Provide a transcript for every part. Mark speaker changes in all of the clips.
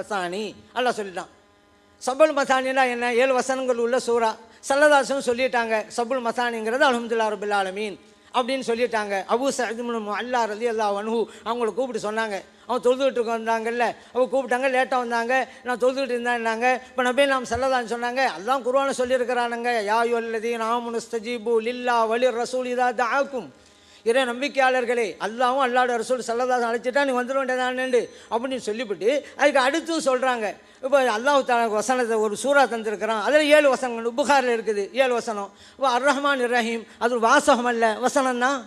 Speaker 1: மசானி அல்லா சொல்லிட்டான். சபுல் மசானினா என்ன? ஏழு வசனங்கள் உள்ள சூறா. சல்லதாசும் சொல்லிட்டாங்க சபுல் மசானிங்கிறது அலமதுல்லா ரபுல் ஆலமீன் அப்படின்னு சொல்லிட்டாங்க. அபு சஹிதுமுன் அல்லா ரலி அல்லா வனு அவங்கள கூப்பிட்டு சொன்னாங்க. அவன் தொழுதுகிட்டு வந்தாங்கல்ல அவங்க கூப்பிட்டாங்க லேட்டாக வந்தாங்க. நான் தொழுதுகிட்டு இருந்தேன்னாங்க. இப்போ நபே நாம் சல்லதான்னு சொன்னாங்க அதான் குருவான சொல்லியிருக்கிறானுங்க யாயு அல்லதி நாமுனஸ்தஜீபு லில்லா வலி ரசூல் இதா தாக்கும் இறை நம்பிக்கையாளர்களே அல்லாவும் அல்லாட ரசூல் சல்லதாசன் அழைச்சிட்டா நீ வந்துட வேண்டியதானேண்டு அப்படின்னு சொல்லிவிட்டு அதுக்கு அடுத்து சொல்கிறாங்க இப்போ அல்லாஹு தாலா வசனத்தை ஒரு சூறா தந்திருக்கிறான். அதில் ஏழு வசனங்கள் புகாரில் இருக்குது. ஏழு வசனம். இப்போ அர் ரஹ்மான் ரஹீம் அது ஒரு வாசகம் அல்ல. வசனம் தான்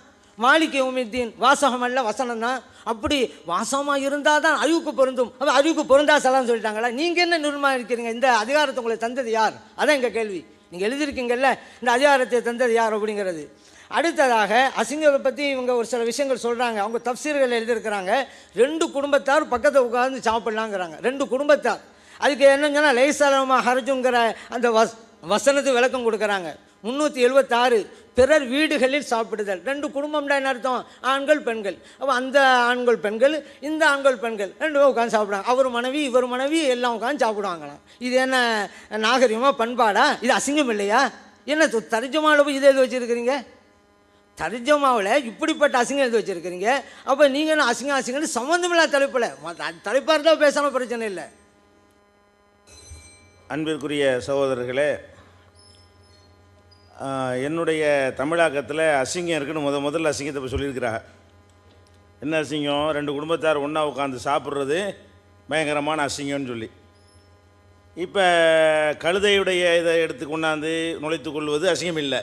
Speaker 1: மாலிக் உமித்தீன் வாசகம் அல்ல வசனம் தான் அப்படி வாசமாக இருந்தால் தான் அறிவுக்கு பொருந்தும். அப்போ அறிவுக்கு பொருந்தா சலாம் சொல்லிட்டாங்களா? நீங்கள் என்ன நிர்மாணம் இருக்கிறீங்க? இந்த அதிகாரத்தை உங்களுக்கு தந்தது யார்? அதான் எங்கள் கேள்வி. நீங்கள் எழுதியிருக்கீங்கல்ல இந்த அதிகாரத்தை தந்தது யார் அப்படிங்கிறது. அடுத்ததாக அசிங்கத்தை பற்றி இவங்க ஒரு சில விஷயங்கள் சொல்கிறாங்க அவங்க தப்சீர்கள் எழுதியிருக்கிறாங்க. ரெண்டு குடும்பத்தார் பக்கத்தில் உட்கார்ந்து சாப்பிட்லாங்கிறாங்க. ரெண்டு குடும்பத்தார். அதுக்கு என்னங்கன்னா லைசாலமா ஹர்ஜுங்கிற அந்த வஸ் வசனத்துக்கு விளக்கம் கொடுக்குறாங்க. முந்நூற்றி எழுபத்தாறு பிறர் வீடுகளில் சாப்பிடுதல். ரெண்டு குடும்பம்னா என்ன அர்த்தம்? ஆண்கள் பெண்கள். அப்போ அந்த ஆண்கள் பெண்கள் இந்த ஆண்கள் பெண்கள். ரெண்டு பேரும் உட்காந்து சாப்பிடுவாங்க அவர் மனைவி இவர் மனைவி எல்லாம் உட்காந்து சாப்பிடுவாங்களாம். இது என்ன நாகரிகமாக பண்பாடா? இது அசிங்கம் இல்லையா? என்ன தரிஜமான போய் இதை எது வச்சுருக்கிறீங்க? தர்ஜமாவில் இப்படிப்பட்ட அசிங்கம் எழுதி வச்சுருக்கிறீங்க. அப்போ நீங்கள் என்ன அசிங்கம் அசிங்கம்னு சம்மந்தமில்லா தலைப்பில். தலைப்பாக இருந்தால் பேசாமல் பிரச்சனை இல்லை.
Speaker 2: அன்பிற்குரிய சகோதரர்களே என்னுடைய தமிழாக்கத்தில் அசிங்கம் இருக்குன்னு முத முதல்ல அசிங்கத்தை இப்போ சொல்லியிருக்கிறாங்க. என்ன அசிங்கம்? ரெண்டு குடும்பத்தார் ஒன்றா உட்காந்து சாப்பிட்றது பயங்கரமான அசிங்கம்னு சொல்லி. இப்போ கழுதையுடைய இதை எடுத்து கொண்டாந்து நுழைத்து கொள்வது அசிங்கம் இல்லை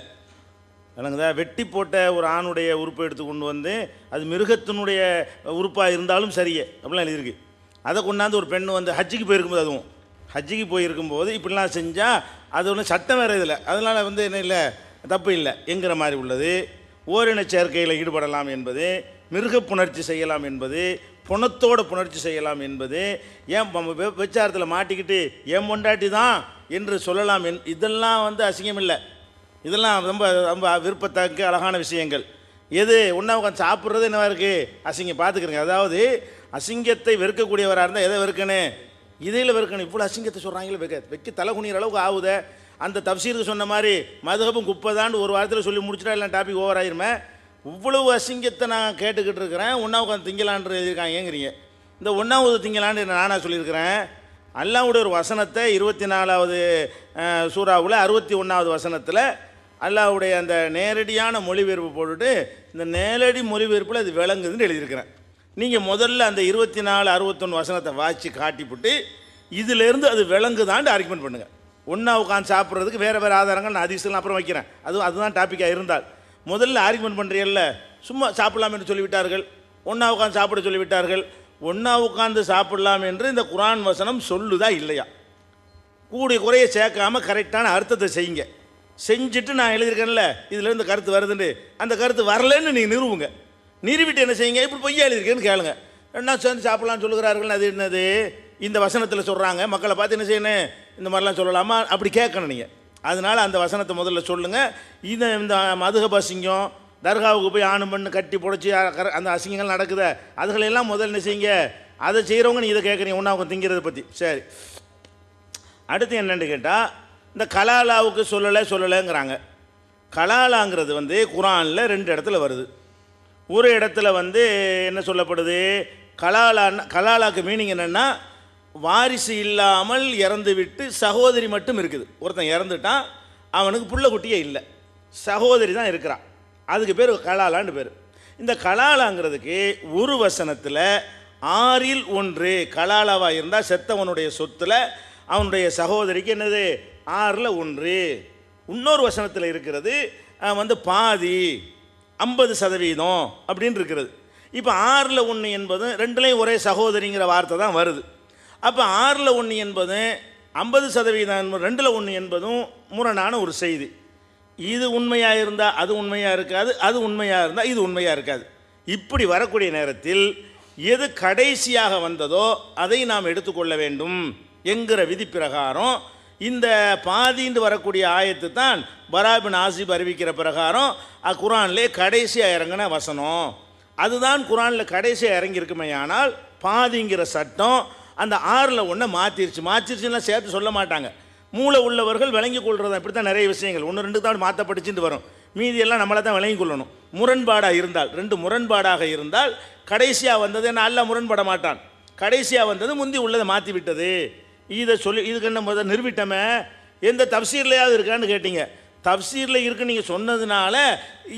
Speaker 2: விளங்குதா? வெட்டி போட்ட ஒரு ஆணுடைய உறுப்பை எடுத்து கொண்டு வந்து அது மிருகத்தினுடைய உறுப்பாக இருந்தாலும் சரியே. அப்படிலாம் எழுதியிருக்கு. அதை கொண்டாந்து ஒரு பெண் வந்து ஹஜ்ஜிக்கு போயிருக்கும்போது அதுவும். ஹஜ்ஜிக்கு போயிருக்கும்போது இப்படிலாம் செஞ்சால் அது ஒன்றும் சட்டம் வேறு இதில். அதனால் வந்து என்ன இல்லை தப்பு இல்லை. என்கிற மாதிரி உள்ளது. ஓரின சேர்க்கையில் ஈடுபடலாம் என்பது மிருக புணர்ச்சி செய்யலாம் என்பது புணத்தோட புணர்ச்சி செய்யலாம் என்பது ஏன் நம்ம விபச்சாரத்தில் மாட்டிக்கிட்டு ஏன் பொண்டாட்டி தான் என்று சொல்லலாம் என் இதெல்லாம் வந்து அசிங்கம் இல்லை. இதெல்லாம் ரொம்ப ரொம்ப விருப்பத்தக்க அழகான விஷயங்கள். எது ஒன்றா உட்காந்து சாப்பிட்றது என்னவா இருக்குது அசிங்கம் பார்த்துக்கிறங்க அதாவது அசிங்கத்தை வெறுக்கக்கூடியவராக இருந்தால் எதை வெறுக்கணும் இதில் வெறுக்கணும். இவ்வளோ அசிங்கத்தை சொல்கிறாங்களே வெக்க வெக்க தலை குனிகிற அளவுக்கு ஆகுதே? அந்த தப்சீருக்கு சொன்ன மாதிரி மதுகபம் குப்பை ஒரு வாரத்தில் சொல்லி முடிச்சிட்டா இல்லை டாபிக் ஓவர் ஆயிருமே? இவ்வளவு அசிங்கத்தை நான் கேட்டுக்கிட்டு இருக்கிறேன். ஒன்றா உட்காந்து திங்கலான்னு எழுதியிருக்காங்கங்கிறீங்க. இந்த ஒன்றாவது திங்கலான்னு நானாக சொல்லியிருக்கிறேன்? அல்லாவுடைய ஒரு வசனத்தை இருபத்தி நாலாவது சூறாவில் அறுபத்தி ஒன்றாவது வசனத்தில் அல்லாவுடைய அந்த நேரடியான மொழிபெயர்ப்பு போட்டுட்டு இந்த நேரடி மொழிபெயர்ப்பில் அது விளங்குதுன்னு எழுதியிருக்கிறேன். நீங்கள் முதல்ல அந்த இருபத்தி நாலு அறுபத்தொன்று வசனத்தை வாட்சி காட்டிவிட்டு இதிலேருந்து அது விளங்குதான்னு ஆர்குமெண்ட் பண்ணுங்கள் ஒன்றா உட்காந்து சாப்பிட்றதுக்கு வேறு வேறு ஆதாரங்கள் நான் அதிசயம் அப்புறம் வைக்கிறேன். அதுவும் அதுதான் டாப்பிக்காக இருந்தால். முதல்ல ஆர்குமெண்ட் பண்ணுறீல்ல சும்மா சாப்பிடலாம் என்று சொல்லிவிட்டார்கள். ஒன்றா உட்காந்து சாப்பிட சொல்லிவிட்டார்கள். ஒன்றா உட்காந்து சாப்பிடலாம் என்று இந்த குரான் வசனம் சொல்லுதா இல்லையா? கூடிய குறைய சேர்க்காம கரெக்டான அர்த்தத்தை செய்யுங்க. செஞ்சுட்டு நான் எழுதியிருக்கேன்ல இதுல இருந்து கருத்து வருதுன்னு. அந்த கருத்து வரலன்னு நீங்கள் நிறுவுங்க நிறுவிட்டு என்ன செய்யுங்க? இப்படி பொய்யா எழுதியிருக்கேன்னு கேளுங்க. என்ன சேர்ந்து சாப்பிடலாம்னு சொல்லுகிறார்கள் அது என்னது? இந்த வசனத்தில் சொல்கிறாங்க மக்களை பார்த்து என்ன செய்யணும்? இந்த மாதிரிலாம் சொல்லலாமா? அப்படி கேட்கணும் நீங்கள் அதனால் அந்த வசனத்தை முதல்ல சொல்லுங்கள் இந்த இந்த மதுகப அசிங்கம் தர்காவுக்கு போய் ஆணு பண்ணு கட்டி புடைச்சி அந்த அசிங்கங்கள் நடக்குத அதுகளெல்லாம் முதல்ல என்ன செய்யுங்க? அதை செய்கிறவங்க நீ இதை கேட்குறீங்க ஒன்றா அவங்க திங்கிறத பற்றி சரி. அடுத்து என்னென்னு கேட்டால் இந்த கலாலாவுக்கு சொல்லலை சொல்லலைங்கிறாங்க. கலாலாங்கிறது வந்து குரானில் ரெண்டு இடத்துல வருது. ஒரு இடத்துல வந்து என்ன சொல்லப்படுது? கலாலான் கலாலாக்கு மீனிங் என்னென்னா வாரிசு இல்லாமல் இறந்து விட்டு சகோதரி மட்டும் இருக்குது. ஒருத்தன் இறந்துட்டான் அவனுக்கு புள்ள குட்டியே இல்லை. சகோதரி தான் இருக்கிறான். அதுக்கு பேர் கலாலான்னு பேர். இந்த கலாலாங்கிறதுக்கு ஒரு வசனத்தில் ஆறில் ஒன்று கலாலாவாக இருந்தால் செத்தவனுடைய சொத்தில் அவனுடைய சகோதரிக்கு என்னது? ஆறில் ஒன்று. இன்னொரு வசனத்தில் இருக்கிறது வந்து பாதி ஐம்பது சதவீதம் அப்படின்னு இருக்கிறது. இப்போ ஆறில் ஒன்று என்பது ரெண்டுலேயும் ஒரே சகோதரிங்கிற வார்த்தை தான் வருது. அப்போ ஆறில் ஒன்று என்பது ஐம்பது சதவீதம் என்பது ரெண்டில் ஒன்று என்பதும் முரணான ஒரு செய்தி. இது உண்மையாக இருந்தால் அது உண்மையாக இருக்காது அது உண்மையாக இருந்தால் இது உண்மையாக இருக்காது. இப்படி வரக்கூடிய நேரத்தில் எது கடைசியாக வந்ததோ அதை நாம் எடுத்துக்கொள்ள வேண்டும் என்கிற விதி பிரகாரம் இந்த பாதிந்து வரக்கூடிய ஆயத்து தான் பராபின் ஆசிப் அறிவிக்கிற பிரகாரம் அ குரான்லே கடைசியாக இறங்கின வசனம். அதுதான் குரானில் கடைசியாக இறங்கியிருக்குமே ஆனால் பாதிங்கிற சட்டம் அந்த ஆறில் ஒன்றை மாற்றிருச்சு மாற்றிருச்சுன்னா சேர்த்து சொல்ல மாட்டாங்க. மூளை உள்ளவர்கள் விளங்கி கொள்றது இப்படி தான் நிறைய விஷயங்கள். ஒன்று ரெண்டு தான் மாற்றப்பட்டுச்சுட்டு வரும். மீதியெல்லாம் நம்மளை தான் விளங்கி கொள்ளணும். முரண்பாடாக இருந்தால் ரெண்டு முரண்பாடாக இருந்தால் கடைசியாக வந்தது என்ன? அல்ல முரண்பட மாட்டான். கடைசியாக வந்தது முந்தி உள்ளதை மாற்றி விட்டது இதை சொல்லி இதுக்கு என்ன முதல் நிறுவிட்டமே எந்த தப்சீர்லையாவது இருக்கான்னு கேட்டீங்க. தப்சீரில் இருக்குன்னு நீங்கள் சொன்னதுனால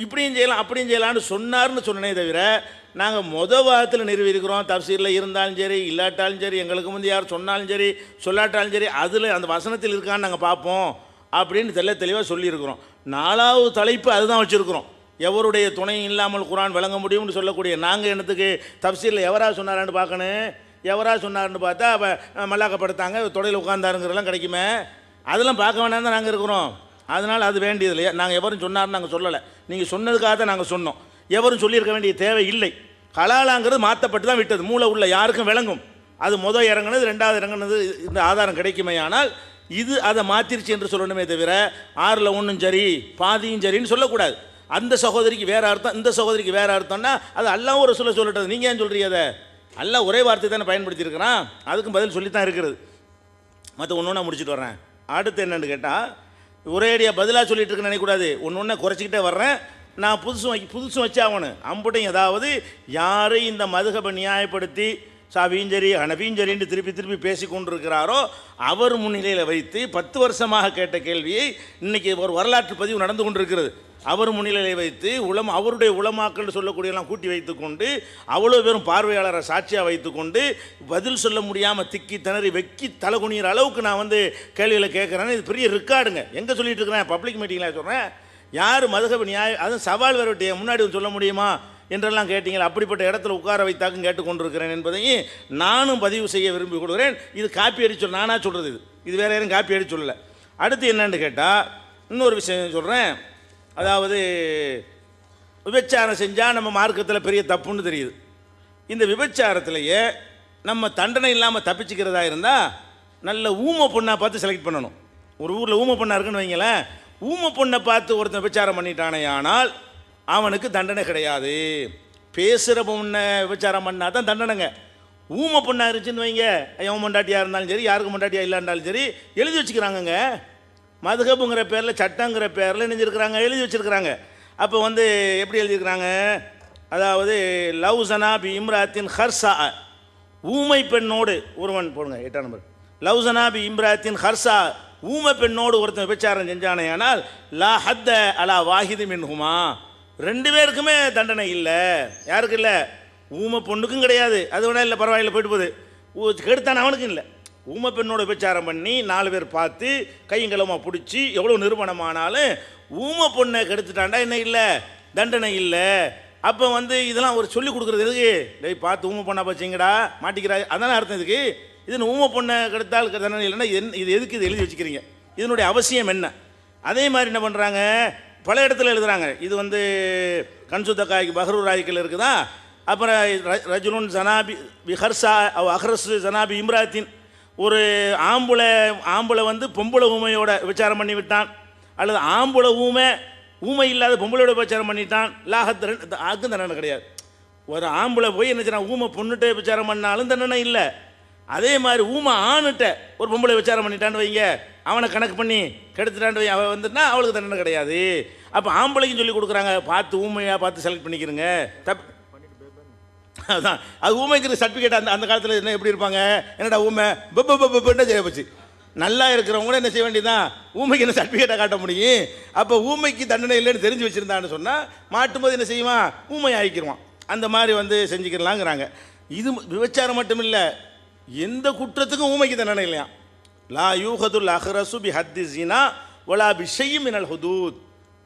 Speaker 2: இப்படியும் செய்யலாம் அப்படியும் செய்யலாம்னு சொன்னார்னு சொன்னனே தவிர நாங்கள் மொத வாரத்தில் நிறுவியிருக்கிறோம் தப்சீரில் இருந்தாலும் சரி இல்லாட்டாலும் சரி எங்களுக்கு முந்தி யார் சொன்னாலும் சரி சொல்லாட்டாலும் சரி அதில் அந்த வசனத்தில் இருக்கான்னு நாங்கள் பார்ப்போம் அப்படின்னு தெல்ல தெளிவாக சொல்லியிருக்கிறோம். நாலாவது தலைப்பு அதுதான் வச்சுருக்கிறோம். எவருடைய துணை இல்லாமல் குரான் விளங்க முடியும்னு சொல்லக்கூடிய நாங்கள் என்னத்துக்கு தப்சீரில் எவராக சொன்னாரான்னு பார்க்கணும்? எவரா சொன்னார்னு பார்த்தா அப்போ மல்லாக்கப்படுத்தாங்க தொடையில் உட்காந்தாருங்கிறதெல்லாம் கிடைக்குமே. அதெல்லாம் பார்க்க வேணாம் தான் நாங்கள் இருக்கிறோம். அதனால் அது வேண்டியது இல்லையா? நாங்கள் எவரும் சொன்னார்னு நாங்கள் சொல்லலை. நீங்கள் சொன்னதுக்காக தான் நாங்கள் சொன்னோம். எவரும் சொல்லியிருக்க வேண்டிய தேவை இல்லை. கலாலாங்கிறது மாற்றப்பட்டு தான் விட்டது. மூளை உள்ள யாருக்கும் விளங்கும். அது முதல் இறங்குனது ரெண்டாவது இறங்குனது இந்த ஆதாரம் கிடைக்குமே. ஆனால் இது அதை மாத்திருச்சு என்று சொல்லணுமே தவிர ஆறில் ஒன்றும் சரி பாதியும் சரின்னு சொல்லக்கூடாது. அந்த சகோதரிக்கு வேறு அர்த்தம் இந்த சகோதரிக்கு வேறு அர்த்தம்னா அது அல்லாஹ் ஒரு சொல்ல சொல்லட்டது. நீங்கள் ஏன் சொல்கிறீங்க அதை? அல்ல ஒரே வார்த்தை தானே பயன்படுத்தியிருக்கிறான்? அதுக்கும் பதில் சொல்லி தான் இருக்கிறது. மற்ற ஒன்று ஒன்றா முடிச்சுட்டு வர்றேன். அடுத்து என்னென்னு கேட்டால் ஒரேடியாக பதிலாக சொல்லிட்டு இருக்கேன்னு நினைக்கக்கூடாது. ஒன்று ஒன்றா குறைச்சிக்கிட்டே வர்றேன். நான் புதுசும் வைக்க புதுசும் வச்சே ஆகணும். அம்புட்டையும் ஏதாவது யாரும் இந்த மதுகபை நியாயப்படுத்தி சாவியும் சரி ஹனபியும் சரின்னு திருப்பி திருப்பி பேசி கொண்டிருக்கிறாரோ அவர் முன்னிலையில் வைத்து பத்து வருஷமாக கேட்ட கேள்வியை இன்றைக்கி ஒரு வரலாற்று பதிவு நடந்து கொண்டிருக்கிறது. அவர் முன்னிலையை வைத்து உளம் அவருடைய உளமாக்கள்னு சொல்லக்கூடியெல்லாம் கூட்டி வைத்துக்கொண்டு அவ்வளோ பேரும் பார்வையாளரை சாட்சியாக வைத்துக்கொண்டு பதில் சொல்ல முடியாமல் திக்கி திணறி வெக்கி தலைகுனிகிற அளவுக்கு நான் வந்து கேள்விகளை கேட்குறேன்னு இது பெரிய ரெக்கார்டுங்க எங்கே சொல்லிட்டு இருக்கிறேன்? பப்ளிக் மீட்டிங்கில் சொல்கிறேன் யார் மதுகப நியாயம் அதுவும் சவால் வரட்டிய முன்னாடி சொல்ல முடியுமா? என்றெல்லாம் கேட்டீங்களா அப்படிப்பட்ட இடத்துல உட்கார வைத்தாக்கும் கேட்டுக்கொண்டிருக்கிறேன் என்பதையும் நானும் பதிவு செய்ய விரும்பி கொடுக்குறேன் இது காப்பி அடிச்சு நானாக சொல்கிறது இது. இது வேறு யாரும் காப்பி அடிச்சு சொல்லலை. அடுத்து என்னென்னு கேட்டால் இன்னொரு விஷயம் சொல்கிறேன் அதாவது விபச்சாரம் செஞ்சால் நம்ம மார்க்கத்தில் பெரிய தப்புன்னு தெரியுது. இந்த விபச்சாரத்திலேயே நம்ம தண்டனை இல்லாமல் தப்பிச்சுக்கிறதா இருந்தால் நல்ல ஊமை பொண்ணாக பார்த்து செலக்ட் பண்ணணும். ஒரு ஊரில் ஊமை பொண்ணாக இருக்குன்னு வைங்களேன். ஊமை பொண்ணை பார்த்து ஒருத்தன் விபச்சாரம் பண்ணிட்டானே ஆனால் அவனுக்கு தண்டனை கிடையாது. பேசுகிற பொண்ணை விபச்சாரம் பண்ணால் தான் தண்டனைங்க. ஊமை பொண்ணாக இருந்துச்சுன்னு வைங்க. எவன் மொண்டாட்டியாக இருந்தாலும் சரி யாருக்கு மொண்டாட்டியாக இல்லாண்டாலும் சரி எழுதி வச்சுக்கிறாங்கங்க. மதுகப்புங்கிற பேரில் சட்டங்கிற பேரில் நெஞ்சிருக்கிறாங்க எழுதி வச்சிருக்கிறாங்க. அப்போ வந்து எப்படி எழுதியிருக்கிறாங்க? அதாவது லவ் சனா பி இம்ராத்தின் ஹர்சா. ஊமை பெண்ணோடு ஒருவன் போடுங்க எட்டாம் நம்பர். லவ் சனா பி இம்ராத்தின் ஹர்சா. ஊமை பெண்ணோடு ஒருத்தன் விபச்சாரம் செஞ்சானே ஆனால் லா ஹத்த அலா வாஹிது மின்ஹுமா. ரெண்டு பேருக்குமே தண்டனை இல்லை. யாருக்கு இல்லை? ஊமை பொண்ணுக்கும் கிடையாது. அது வேணா இல்லை பரவாயில்ல போயிட்டு போகுது. ஊ- அவனுக்கும் இல்லை. ஊமை பெண்ணோட விபச்சாரம் பண்ணி நாலு பேர் பார்த்து கையங்கலமாக பிடிச்சி எவ்வளோ நிறுவனமானாலும் ஊமை பொண்ணை கெடுத்துட்டாண்டா என்ன இல்லை? தண்டனை இல்லை. அப்போ வந்து இதெல்லாம் ஒரு சொல்லி கொடுக்குறது எதுக்கு? டேய் பார்த்து ஊமை பொண்ணை பச்சிங்கடா மாட்டிக்கிறா அதானே அர்த்தம் இதுக்கு? இதுன்னு ஊமை பொண்ணை கெடுத்தால் தண்டனை இல்லைன்னா என் இது எதுக்கு இது எழுதி வச்சுக்கிறீங்க? இதனுடைய அவசியம் என்ன? அதே மாதிரி என்ன பண்ணுறாங்க பல இடத்துல எழுதுறாங்க இது வந்து கன்சுத்தக்காய்க்கு பஹ்ரூர் ராய்க்கில் இருக்குதா அப்புறம் ர- ரஜுலுன் ஜனாபி பிஹர்சா அவ் அஹ்ரஸ் ஜனாபி இம்ராத்தின் ஒரு ஆம்புளை ஆம்புளை வந்து பொம்பளை ஊமையோட விசாரம் பண்ணி விட்டான் அல்லது ஆம்புளை ஊமை ஊமை இல்லாத பொம்பளையோட விசாரம் பண்ணிட்டான் லாகத் அதுக்கும் தண்டனை கிடையாது ஒரு ஆம்பளை போய் என்ன ஊமை பொண்ணுகிட்ட விசாரம் பண்ணாலும் தண்டனை இல்லை அதே மாதிரி ஊமை ஆணுட்ட ஒரு பொம்பளை விசாரம் பண்ணிட்டான்னு வைங்க. அவனை கணக்கு பண்ணி கெடுத்துட்டான்னு வை அவன் வந்துட்டா அவளுக்கு தண்டனை கிடையாது. அப்போ ஆம்பளைக்கும் சொல்லி கொடுக்குறாங்க பார்த்து ஊமையாக பார்த்து செலக்ட் பண்ணிக்கிறங்க. தப் அதுதான் அது ஊமைக்கிற சர்டிஃபிகேட் அந்த அந்த காலத்தில் என்ன எப்படி இருப்பாங்க? என்னடா ஊமை? பப்பு பப்புன்னு செய்ய போச்சு. நல்லா இருக்கிறவங்க என்ன செய்ய வேண்டியதான் ஊமைக்கு என்ன சர்டிஃபிகேட்டை காட்ட முடியும்? அப்போ ஊமைக்கு தண்டனை இல்லைன்னு தெரிஞ்சு வச்சுருந்தான்னு சொன்னால் மாட்டும்போது என்ன செய்வான்? ஊமை ஆகிக்கிருவான் அந்த மாதிரி வந்து செஞ்சுக்கிறலாங்கிறாங்க இது விபச்சாரம் மட்டும் இல்லை எந்த குற்றத்துக்கும் ஊமைக்கு தண்டனை இல்லையா லா யூஹதுல் அஹ்ரசு பி ஹத்தி ஜினா ஒலா பிஷையும் மினல் ஹுதூத்.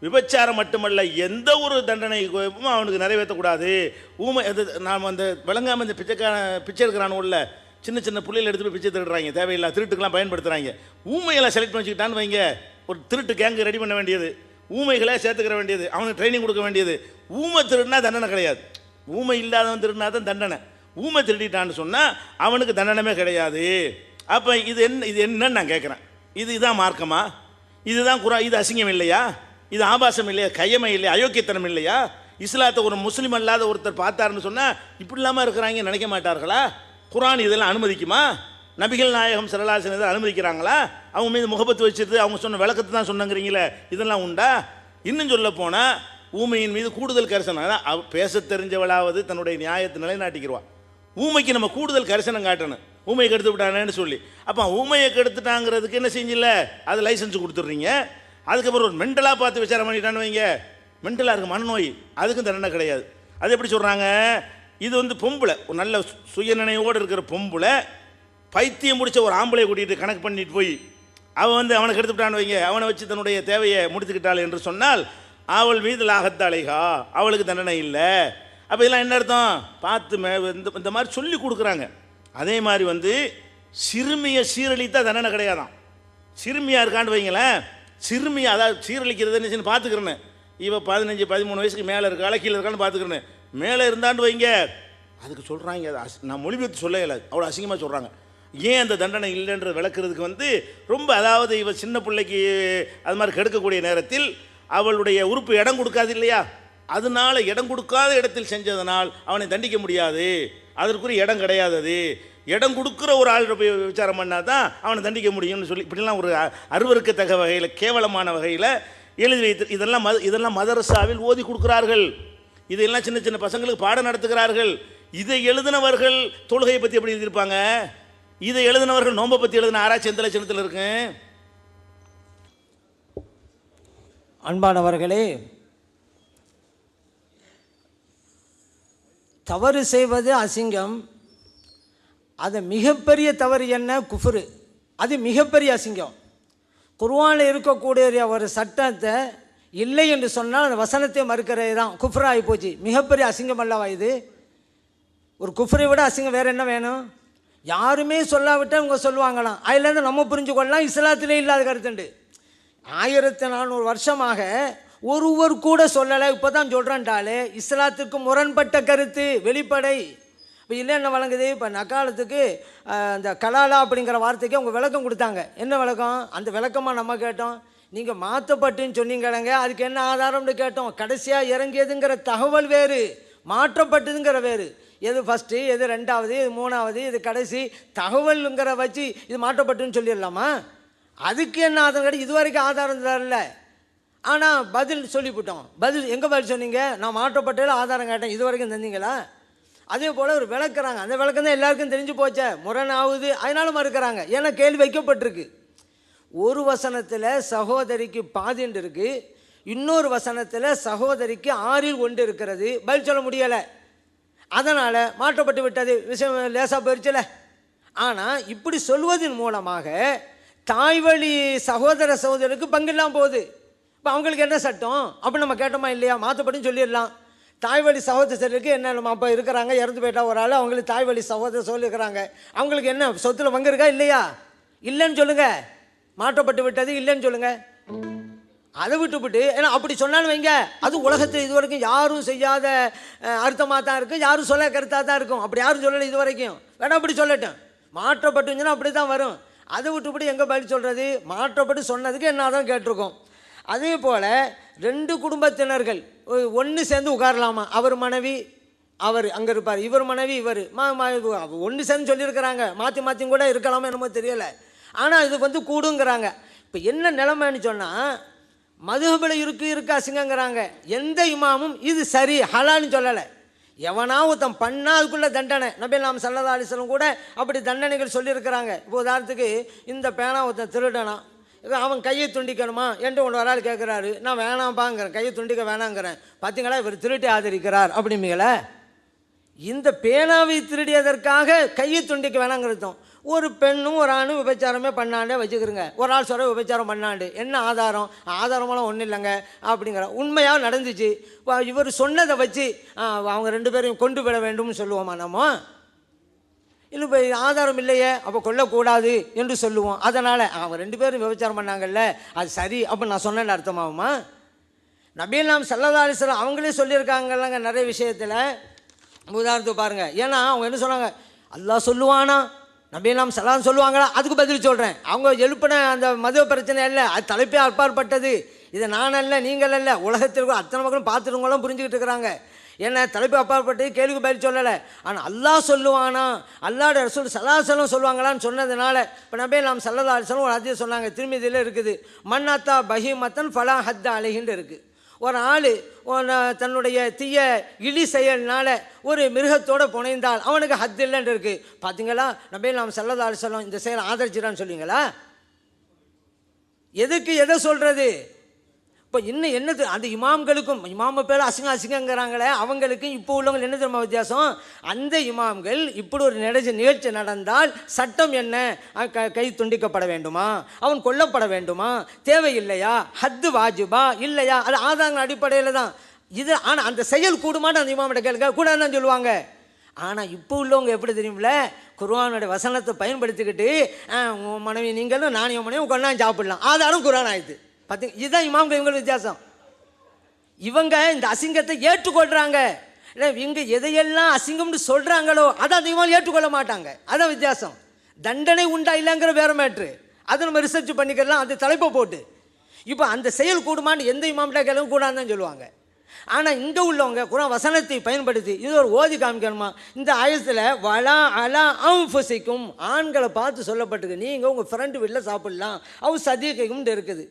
Speaker 2: விபச்சாரம் மட்டுமல்ல எந்த ஒரு தண்டனை அவனுக்கு நிறைவேற்றக்கூடாது. ஊமை அது நாம் அந்த விளங்காமல் இந்த பிச்சைக்கான பிச்சை எடுக்கிறானு உள்ள சின்ன சின்ன பிள்ளைகள் எடுத்து போய் பிச்சை திருடுறாங்க தேவையில்லா திருட்டுக்கெலாம் பயன்படுத்துகிறாங்க ஊமையெல்லாம் செலக்ட் பண்ணி வச்சுக்கிட்டான்னு வைங்க ஒரு திருட்டு கேங்கு ரெடி பண்ண வேண்டியது. ஊமைகளை சேர்த்துக்கிற வேண்டியது அவனுக்கு ட்ரைனிங் கொடுக்க வேண்டியது. ஊமை திருடினா தண்டனை கிடையாது. ஊமை இல்லாதவன் திருடினா தான் தண்டனை. ஊமை திருடிட்டான்னு சொன்னால் அவனுக்கு தண்டனமே கிடையாது. அப்போ இது என்ன இது என்னன்னு நான் கேட்குறேன் இது இதான் மார்க்கமா? இதுதான் குரா இது அசிங்கம் இல்லையா? இது ஆபாசம் இல்லையா? கையமை இல்லையா? அயோக்கியத்தனம் இல்லையா? இஸ்லாத்தை ஒரு முஸ்லீம் அல்லாத ஒருத்தர் பார்த்தாருன்னு சொன்னால் இப்படி இல்லாமல் இருக்கிறாங்க நினைக்க மாட்டார்களா? குரான் இதெல்லாம் அனுமதிக்குமா? நபிகள் நாயகம் சரலாசன் இதை அனுமதிக்கிறாங்களா? அவங்க மீது முகப்பத்து வச்சுட்டு அவங்க சொன்ன விளக்கத்தை தான் சொன்னங்கிறீங்களே இதெல்லாம் உண்டா? இன்னும் சொல்ல போனால் ஊமையின் மீது கூடுதல் கரிசனம் பேச தெரிஞ்சவளாவது தன்னுடைய நியாயத்தை நிலைநாட்டிக்கிடுவா ஊமைக்கு நம்ம கூடுதல் கரிசனம் காட்டணும். ஊமையை கெடுத்து விட்டானேன்னு சொல்லி. அப்போ ஊமையை கெடுத்துட்டாங்கிறதுக்கு என்ன செஞ்சில்ல? அது லைசன்ஸ் கொடுத்துட்றீங்க. அதுக்கப்புறம் ஒரு மென்டலாக பார்த்து விசாரம் பண்ணிட்டான்னு வைங்க. மென்டலாக இருக்க மனநோய். அதுக்கும் தண்டனை கிடையாது. அது எப்படி சொல்கிறாங்க இது வந்து பொம்பளை. ஒரு நல்ல சுயநினைவோடு இருக்கிற பொம்பளை பைத்தியம் முடிச்ச ஒரு ஆம்பளை கூட்டிகிட்டு கணக்கு பண்ணிட்டு போய் அவன் வந்து அவனை கெடுத்துட்டான்னு வைங்க. அவனை வச்சு தன்னுடைய தேவையை முடித்துக்கிட்டாள் என்று சொன்னால் அவள் மீது லாகத்தாளைகா அவளுக்கு தண்டனை இல்லை. அப்போ இதெல்லாம் என்ன அர்த்தம்? பார்த்து மே இந்த இந்த மாதிரி சொல்லி கொடுக்குறாங்க. அதே மாதிரி வந்து சிறுமியை சீரழித்தா தண்டனை கிடையாதான் சிறுமியாக இருக்கான்னு வைங்களேன். சிறுமியை அதாவது சீரழிக்கிறது என்ன பார்த்துக்கிறேன்னு. இவ பதினஞ்சு பதிமூணு வயசுக்கு மேலே இருக்கா கீழே இருக்கான்னு பார்த்துக்கிறேன்னு. மேலே இருந்தான்னு வைங்க. அதுக்கு சொல்கிறாங்க அது நான் மொழிபெயர்த்து சொல்ல இயலாது அவ்வளோ அசிங்கமாக சொல்கிறாங்க ஏன் அந்த தண்டனை இல்லைன்ற விளக்குறதுக்கு வந்து ரொம்ப அதாவது இவ சின்ன பிள்ளைக்கு அது மாதிரி கெடுக்கக்கூடிய நேரத்தில் அவளுடைய உறுப்பு இடம் கொடுக்காது இல்லையா? அதனால இடம் கொடுக்காத இடத்தில் செஞ்சதனால் அவனை தண்டிக்க முடியாது. அதற்குரிய இடம் கிடையாது அது. இடம் கொடுக்குற ஒரு ஆள் போய் விசாரம் பண்ணால் தான் அவனை தண்டிக்க முடியும்னு சொல்லி இப்படிலாம் ஒரு அருவருக்கு அருவருக்கத்தக்க வகையில் கேவலமான வகையில் எழுதி வைத்து இதெல்லாம் மத இதெல்லாம் மதரசாவில் ஓதி கொடுக்குறார்கள். இதெல்லாம் சின்ன சின்ன பசங்களுக்கு பாடம் நடத்துகிறார்கள். இதை எழுதினவர்கள் தொழுகையை பற்றி எப்படி எழுதியிருப்பாங்க? இதை எழுதினவர்கள் நோன்பை பற்றி எழுதின ஆராய்ச்சி எந்த லட்சணத்தில் இருக்கு?
Speaker 1: அன்பானவர்களே தவறு செய்வது அசிங்கம். அது மிகப்பெரிய தவறு என்ன? குஃப்ரு. அது மிகப்பெரிய அசிங்கம். குர்வானில் இருக்கக்கூடிய ஒரு சட்டத்தை இல்லை என்று சொன்னால் அந்த வசனத்தை மறுக்கிறது தான். குஃப்ராகி போச்சு. மிகப்பெரிய அசிங்கம் அல்லவா இது? ஒரு குஃப்ரை விட அசிங்கம் வேறு என்ன வேணும்? யாருமே சொல்லாவிட்டால் இவங்க சொல்லுவாங்களாம். அதுலேருந்து நம்ம புரிஞ்சுக்கொள்ளலாம். இஸ்லாத்திலே இல்லாத கருத்துண்டு. ஆயிரத்தி நானூறு வருஷமாக ஒருவர் கூட சொல்லலை இப்போ தான் சொல்கிறான்டாலே இஸ்லாத்துக்கு முரண்பட்ட கருத்து வெளிப்படை. இப்போ இல்லை என்ன வழங்குது? இப்போ நக்காலத்துக்கு அந்த கலாலா அப்படிங்கிற வார்த்தைக்கு அவங்க விளக்கம் கொடுத்தாங்க. என்ன விளக்கம்? அந்த விளக்கமாக நம்ம கேட்டோம். நீங்கள் மாற்றப்பட்டுன்னு சொன்னீங்கடங்க அதுக்கு என்ன ஆதாரம்னு கேட்டோம். கடைசியாக இறங்கியதுங்கிற தகவல் வேறு. மாற்றப்பட்டதுங்கிற வேறு. எது ஃபஸ்ட்டு எது ரெண்டாவது இது மூணாவது இது கடைசி தகவலுங்கிற வச்சு இது மாற்றப்பட்டுன்னு சொல்லிடலாமா? அதுக்கு என்ன ஆதாரம் கிடையாது இது வரைக்கும் ஆதாரம் தரல. ஆனால் பதில் சொல்லிவிட்டோம் பதில் எங்கே பதில் சொன்னீங்க? நான் மாற்றப்பட்டதில் ஆதாரம் கேட்டேன். இது வரைக்கும் தந்தீங்களா? அதே போல் ஒரு விளக்குறாங்க. அந்த விளக்கம் தான் எல்லாருக்கும் தெரிஞ்சு போச்சே. முரணாகுது அதனால மறுக்கிறாங்க. ஏன்னா கேள்வி வைக்கப்பட்டிருக்கு. ஒரு வசனத்தில் சகோதரிக்கு பாதிண்டு இருக்கு. இன்னொரு வசனத்தில் சகோதரிக்கு ஆறில் ஒன்று இருக்கிறது. பதில் சொல்ல முடியலை. அதனால் மாற்றப்பட்டு விட்டது. விஷயம் லேசாக போயிடுச்சுல ஆனால் இப்படி சொல்வதன் மூலமாக தாய்வழி சகோதர சகோதரருக்கு பங்கில்லாம் போகுது. இப்போ அவங்களுக்கு என்ன சட்டம்? அப்போ நம்ம கேட்டோமா இல்லையா? மாற்றப்படின்னு சொல்லிடலாம். தாய்வழி சகோதரருக்கு என்ன நம்ம அப்போ இருக்கிறாங்க? இறந்து போயிட்டா ஒரு ஆள் அவங்களுக்கு தாய்வழி சகோதர சொல்லியிருக்கிறாங்க அவங்களுக்கு என்ன சொத்தில் பங்கு இருக்கா இல்லையா? இல்லைன்னு சொல்லுங்கள் மாற்றப்பட்டு விட்டது இல்லைன்னு சொல்லுங்கள் அதை விட்டுவிட்டு ஏன்னா அப்படி சொன்னாலும் வைங்க. அது உலகத்தில் இது வரைக்கும் யாரும் செய்யாத அர்த்தமாக தான் இருக்கும் யாரும் சொல்ல கருத்தாக தான் இருக்கும். அப்படி யாரும் சொல்லலை இது வரைக்கும். வேணா அப்படி சொல்லட்டும். மாற்றப்பட்டுச்சுன்னா அப்படி தான் வரும். அதை விட்டுவிட்டு எங்கே பதில் சொல்கிறது மாற்றப்பட்டு சொன்னதுக்கு என்ன தான் கேட்டிருக்கோம். அதே போல் ரெண்டு குடும்பத்தினர்கள் ஒன்று சேர்ந்து உட்காரலாமா? அவர் மனைவி அவர் அங்கே இருப்பார். இவர் மனைவி இவர். மா ஒன்று சேர்ந்து சொல்லியிருக்கிறாங்க. மாற்றி மாற்றி கூட இருக்கலாமா என்னமோ தெரியலை. ஆனால் இது வந்து கூடுங்கிறாங்க. இப்போ என்ன நிலைமைன்னு சொன்னால் மதுகபில் இருக்கு இருக்கு அசிங்கங்கிறாங்க. எந்த இமாமும் இது சரி ஹலான்னு சொல்லலை. எவனா ஒருத்தன் பண்ணால் அதுக்குள்ள தண்டனை. நபி நாம் சல்லதா அலிஸ்லம் கூட அப்படி தண்டனைகள் சொல்லியிருக்கிறாங்க. இப்போ உதாரணத்துக்கு இந்த பேனா ஒருத்தன் திருடனா அவன் கையை துண்டிக்கணுமா என்று ஒன்று ஒரு ஆள் கேட்குறாரு. நான் வேணாம்பாங்கிறேன் கையை துண்டிக்க வேணாங்கிறேன். பார்த்தீங்களா இவர் திருட்டி ஆதரிக்கிறார் அப்படிம்பீங்களே? இந்த பேனாவை திருடியதற்காக கையை துண்டிக்க வேணாங்கிறதும் ஒரு பெண்ணும் ஒரு ஆணும் விபச்சாரமே பண்ணாண்டே வச்சுக்கிறோங்க ஒரு ஆள் சொல்ல விபச்சாரம் பண்ணாண்டு. என்ன ஆதாரம்? ஆதாரமெல்லாம் ஒன்றும் இல்லைங்க அப்படிங்கிற. உண்மையாக நடந்துச்சு. இவர் சொன்னதை வச்சு அவங்க ரெண்டு பேரையும் கொண்டு விட வேண்டும்னு சொல்லுவோமா நம்ம? இல்லை இப்போ ஆதாரம் இல்லையே அப்போ கொல்லக்கூடாது என்று சொல்லுவோம். அதனால் அவங்க ரெண்டு பேரும் விபச்சாரம் பண்ணாங்கல்ல அது சரி அப்போ நான் சொன்னேன்னு அர்த்தமாகுமா? நபீலாம் நாம் அலிஸ்லாம் அவங்களே சொல்லியிருக்காங்கல்லங்க நிறைய விஷயத்தில். உதாரணத்துக்கு பாருங்கள் ஏன்னா அவங்க என்ன சொன்னாங்க? அல்லா சொல்லுவானா? நபீலாம் நாம் சலாம் சொல்லுவாங்களா? அதுக்கு பதில் சொல்கிறேன் அவங்க எழுப்பின அந்த மதுவ பிரச்சனை இல்லை அது தலைப்பே அப்பாற்பட்டது இதை நான் அல்ல நீங்கள் அல்ல உலகத்தில் அத்தனை மக்களும் பார்த்துருவங்களும் புரிஞ்சுக்கிட்டு இருக்கிறாங்க. ஏன்னா தலைப்பு அப்பாற்பட்டு கேள்விக்கு பதில் சொல்லலை. ஆனால் அல்லாஹ் சொல்லுவானா? அல்லாட ரசூல் சலாசலம் சொல்லுவாங்களான்னு சொன்னதுனால இப்போ நபே நாம் சல்லதா அலிசலம் ஒரு அதிகம் சொன்னாங்க. திருமதியில் இருக்குது மன்னாத்தா பஹிமத்தன் ஃபலா ஹத்தா அலிகின்னு இருக்குது ஒரு ஆள் தன்னுடைய தீய இழி செயல்னால ஒரு மிருகத்தோடு புனைந்தால் அவனுக்கு ஹத் இல்லைன்னு இருக்குது பார்த்தீங்களா நபே நாம் சல்லதா அலிசல்லம் இந்த செயலை ஆதரிச்சிடான்னு சொல்லுவீங்களா எதுக்கு எதை சொல்கிறது இப்போ இன்னும் என்னது? அந்த இமாம்களுக்கும் இமாம பேர் அசிங்க அசிங்கங்கிறாங்களே அவங்களுக்கும் இப்போ உள்ளவங்க என்ன தெரியுமா வித்தியாசம்? அந்த இமாம்கள் இப்படி ஒரு நிகழ்ச்சி நிகழ்ச்சி நடந்தால் சட்டம் என்ன? க- கை துண்டிக்கப்பட வேண்டுமா? அவன் கொல்லப்பட வேண்டுமா? தேவையில்லையா? ஹத்து வாஜிபா இல்லையா? அது ஆதாரங்கள் அடிப்படையில் தான். இது ஆனால் அந்த செயல் கூடுமான்னு அந்த இமாமிட்ட கேளுங்க. கூடாதுன்னு சொல்லுவாங்க. ஆனால் இப்போ உள்ளவங்க எப்படி தெரியும்ல குர்ஆனுடைய வசனத்தை பயன்படுத்திக்கிட்டு உன் மனைவி நீங்களும் நானும் என் மனைவி கொண்டாந்து சாப்பிடலாம். ஆதாரம் குரான் ஆயிடுது. பார்த்தீங்க இதுதான் இமாம்கள் இவங்க வித்தியாசம். இவங்க இந்த அசிங்கத்தை ஏற்றுக்கொள்கிறாங்க இல்லை இவங்க எதையெல்லாம் அசிங்கம்னு சொல்கிறாங்களோ அதை அந்த இமாம் ஏற்றுக்கொள்ள மாட்டாங்க. அதான் வித்தியாசம். தண்டனை உண்டா இல்லைங்கிற வேற மேட்ரு அதை நம்ம ரிசர்ச் பண்ணிக்கலாம் அந்த தலைப்பை போட்டு. இப்போ அந்த செயல் கூடுமான்னு எந்த இமாம்கிட்ட கிளம்பு கூடாதுன்னு சொல்லுவாங்க. ஆனால் இங்கே உள்ளவங்க குரான் வசனத்தை பயன்படுத்தி இது ஒரு ஓதி காமிக்கணுமா? இந்த ஆயத்தில் வலா அலா அவுஃபசிக்கும் ஆண்களை பார்த்து சொல்லப்பட்டிருக்கு. நீங்கள் உங்கள் ஃப்ரெண்டு வீட்டில் சாப்பிடலாம். அவு சதீகைக்கும் இருக்குது.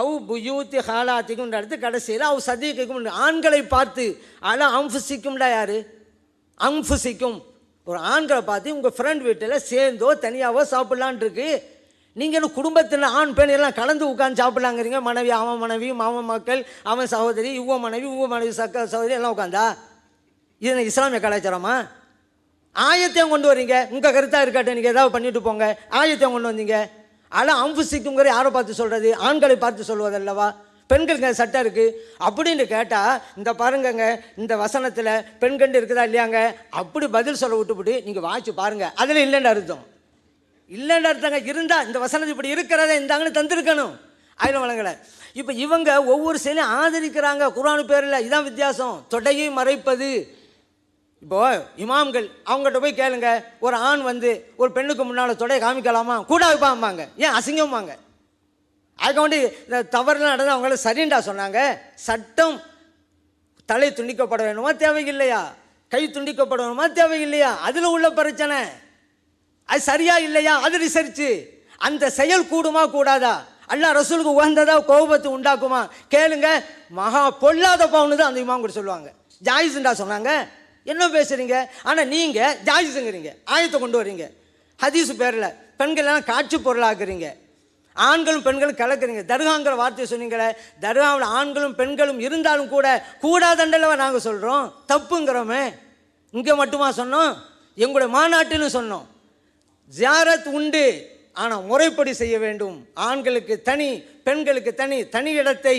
Speaker 1: அவு புயூத்தி ஹாலாத்திக்கும் அடுத்து கடைசியில் அவு சதீகைக்கும் ஆண்களை பார்த்து அலா அம்புசிக்கும்டா யார்? அம்புசிக்கும். ஒரு ஆண்களை பார்த்து உங்கள் ஃப்ரெண்ட் வீட்டில் சேர்ந்தோ தனியாவோ சாப்பிட்லான் இருக்கு நீங்கள் என்ன குடும்பத்தில் ஆண் பெண் எல்லாம் கலந்து உட்காந்து சாப்பிட்லாங்கிறீங்க? மனைவி அவன் மனைவி மாமன் மக்கள் அவன் சகோதரி இவ மனைவி இவ மனைவி சக்க சகோதரி எல்லாம் உட்காந்தா இது இஸ்லாமிய கலாச்சாரமா? ஆயத்தையும் கொண்டு வரீங்க. உங்கள் கருத்தாக இருக்கட்டும். நீங்கள் ஏதாவது பண்ணிட்டு போங்க. ஆயத்தையும் கொண்டு வந்தீங்க. ஆனால் அம்புசிக்குங்கிற யாரை பார்த்து சொல்கிறது ஆண்களை பார்த்து சொல்வதல்லவா? பெண்களுக்கு சட்டம் இருக்குது அப்படின்னு கேட்டால் இந்த பாருங்கங்க இந்த வசனத்தில் பெண்கண்டு இருக்குதா இல்லையாங்க? அப்படி பதில் சொல்ல விட்டுவிட்டு நீங்கள் வாட்சி பாருங்கள் அதில் இல்லைன்னு அர்த்தம். இல்லைன்னு அர்த்தங்க இருந்தால் இந்த வசனம் இப்படி இருக்கிறத இந்தாங்கன்னு தந்திருக்கணும். ஆயிரம் வழங்கலை. இப்போ இவங்க ஒவ்வொரு செயலையும் ஆதரிக்கிறாங்க. குரானு பேரில் இதான் வித்தியாசம். தொடையை மறைப்பது. இப்போ இமாம்கள் அவங்ககிட்ட போய் கேளுங்க. ஒரு ஆண் வந்து ஒரு பெண்ணுக்கு முன்னால் தொடையை காமிக்கலாமா? கூட வைப்பாம்பாங்க. ஏன்? அசிங்கம்பாங்க. அதுக்கு வேண்டி இந்த தவறுலாம் நடந்து அவங்கள சரிண்டா சொன்னாங்க. சட்டம் தலை துண்டிக்கப்பட வேணுமா? தேவையில்லையா? கை துண்டிக்கப்பட வேணுமா? தேவையில்லையா? அதில் உள்ள பிரச்சனை. அது சரியா இல்லையா? அது ரிசர்ச்சு அந்த செயல் கூடுமா கூடாதா? அல்லா ரசூலுக்கு உகந்ததா கோபத்தை உண்டாக்குமா? கேளுங்க. மகா பொல்லாத பவுனு தான் அந்த இமாம் கூட சொல்லுவாங்க. ஜாயிஸ்ண்டா சொன்னாங்க. என்ன பேசுகிறீங்க ஆனால் நீங்கள் ஜாயிஸுங்கிறீங்க ஆயத்தை கொண்டு வரீங்க. ஹதீஸ் பேரில் பெண்கள் எல்லாம் காட்சி பொருளாக்குறீங்க. ஆண்களும் பெண்களும் கலக்குறீங்க. தர்காங்கிற வார்த்தையை சொன்னீங்களே தர்காவில் ஆண்களும் பெண்களும் இருந்தாலும் கூட கூடாதண்டலவா நாங்கள் சொல்கிறோம் தப்புங்கிறோமே. இங்கே மட்டுமா சொன்னோம்? எங்களுடைய மாநாட்டிலும் சொன்னோம். ஜியாரத் உண்டு. ஆனால் முறைப்படி செய்ய வேண்டும். ஆண்களுக்கு தனி பெண்களுக்கு தனி தனி இடத்தை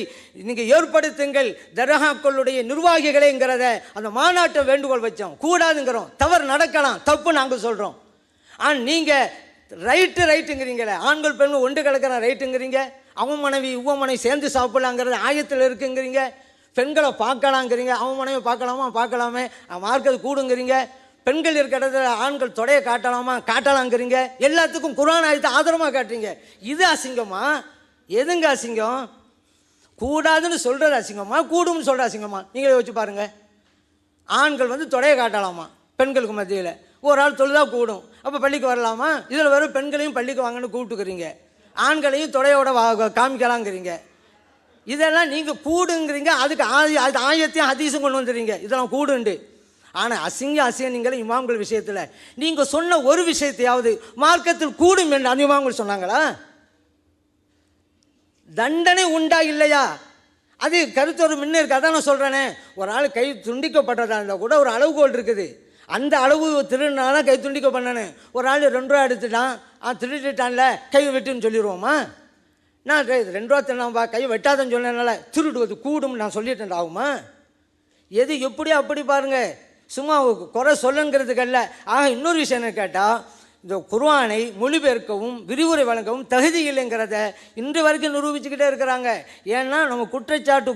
Speaker 1: நீங்கள் ஏற்படுத்துங்கள். தர்காக்களுடைய நிர்வாகிகளேங்கிறத அந்த மாநாட்டை வேண்டுகோள் வச்சோம். கூடாதுங்கிறோம். தவறு நடக்கலாம். தப்பு நாங்கள் சொல்கிறோம் ஆனால் நீங்கள் ரைட்டு ரைட்டுங்கிறீங்களே. ஆண்கள் பெண்கள் ஒன்று கிடக்கிற ரைட்டுங்கிறீங்க. அவன் மனைவி இவ மனைவி சேர்ந்து சாப்பிடலாங்கிறது ஆயத்தில் இருக்குங்கிறீங்க. பெண்களை பார்க்கலாங்கிறீங்க. அவன் மனைவி பார்க்கலாமா? பார்க்கலாமே. மார்க்கது கூடுங்கிறீங்க. பெண்கள் இருக்கிற இடத்துல ஆண்கள் தொடையை காட்டலாமா? காட்டலாங்கிறீங்க. எல்லாத்துக்கும் குரான் ஆயத்தை ஆதரமாக காட்டுறீங்க. இது அசிங்கமா? எதுங்க அசிங்கம்? கூடாதுன்னு சொல்கிறது அசிங்கமா? கூடும்னு சொல்கிற அசிங்கமா? நீங்களே யோசிச்சு பாருங்க. ஆண்கள் வந்து தொடையை காட்டலாமா? பெண்களுக்கு மத்தியில். ஒரு ஆள் தொழுதா கூடும். அப்போ பள்ளிக்கு வரலாமா? இதில் வெறும் பெண்களையும் பள்ளிக்கு வாங்கன்னு கூப்பிட்டுக்கிறீங்க. ஆண்களையும் தொடையோட வா காமிக்கலாங்கிறீங்க. இதெல்லாம் நீங்கள் கூடுங்கிறீங்க. அதுக்கு ஆய அது ஆயத்தையும் அதிசம் கொண்டு வந்துடுறீங்க. இதெல்லாம் கூடுண்டு. ஆனால் அசிங்க அசிங்கங்களை இமாம்கள் விஷயத்தில் நீங்கள் சொன்ன ஒரு விஷயத்தையாவது மார்க்கத்தில் கூடும் என்று அந்த இமாம்கள் சொன்னாங்களா? தண்டனை உண்டா இல்லையா? அது கருத்து ஒரு முன்ன இருக்கு அதான் நான் சொல்கிறேனே ஒரு ஆள் கை துண்டிக்கப்பட்டதாக இருந்தால் கூட ஒரு அளவுகோல் இருக்குது. அந்த அளவு தான் கை துண்டிக்க பண்ணனு ஒரு ஆள் ரெண்டு ரூபா எடுத்துட்டான் ஆ திருடிட்டான்ல கை வெட்டுன்னு சொல்லிடுவோமா? நான் ரெண்டு ரூபா திருநாம்பா கை வெட்டாதன்னு சொன்னதுனால திருடுவது கூடும் நான் சொல்லிட்டேன் ஆகுமா? எது எப்படி அப்படி பாருங்கள் சும்மா குறை சொல்லுங்கிறதுக்கல்ல. ஆக இன்னொரு விஷயம் என்ன கேட்டால் இந்த குர்வானை மொழிபெயர்க்கவும் விரிவுரை வழங்கவும் தகுதி இல்லைங்கிறத இன்று வரைக்கும் நிரூபிச்சுக்கிட்டே இருக்கிறாங்க. ஏன்னா நம்ம குற்றச்சாட்டு